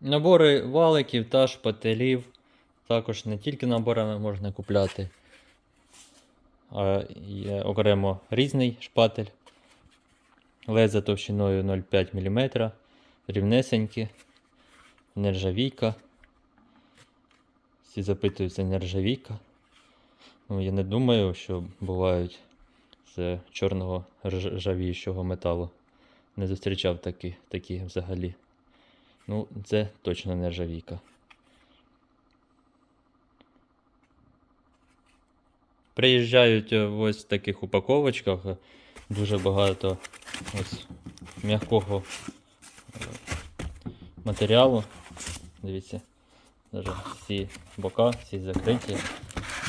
Набори валиків та шпателів. Також не тільки наборами можна купляти, а є окремо різний шпатель. Леза товщиною 0,5 мм, рівнесенькі, нержавійка. Всі запитують, це нержавійка. Ну, я не думаю, що бувають з чорного ржавіючого металу. Не зустрічав такі, такі взагалі. Ну, це точно нержавійка. Приїжджають е, в таких упаковочках. е, Дуже багато ось м'якого е, матеріалу. Дивіться, даже всі бока, всі закриті,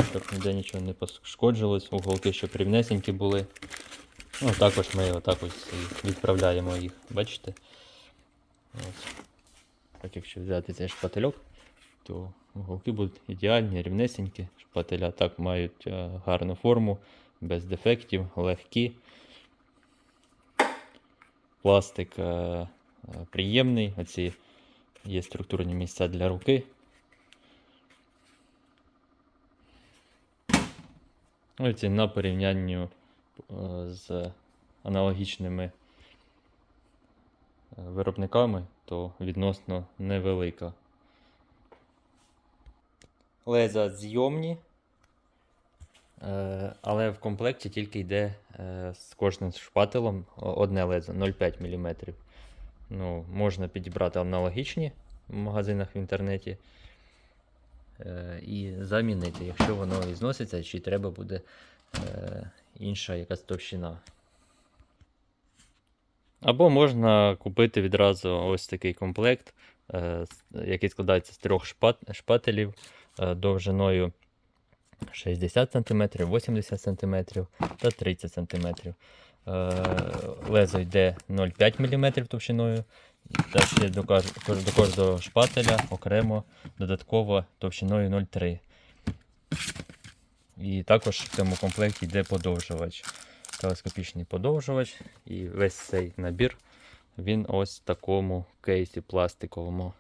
щоб ніде нічого не пошкоджилось, уголки, щоб рівнесенькі були. Ну, також ми отак ось відправляємо їх, бачите? Ось. Так якщо взяти цей шпательок, то уголки будуть ідеальні, рівнесенькі. Шпателя так мають е, гарну форму, без дефектів, легкі. Пластик е, е, приємний. Оці є структурні місця для руки. Оці на порівнянню е, з аналогічними виробниками, то відносно невелика. Леза зйомні, е, але в комплекті тільки йде е, з кожним шпателем одне лезо 0,5 мм. Ну, можна підібрати аналогічні в магазинах в інтернеті е, і замінити, якщо воно і зноситься, чи треба буде інша якась товщина. Або можна купити відразу ось такий комплект, е, який складається з трьох шпателів е, довжиною 60 см, 80 см та 30 см. Лезо йде 0,5 мм товщиною. Та ще до кожного шпателя окремо додатково товщиною 0,3. І також в цьому комплекті йде подовжувач. Телескопічний подовжувач. І весь цей набір він ось в такому кейсі пластиковому.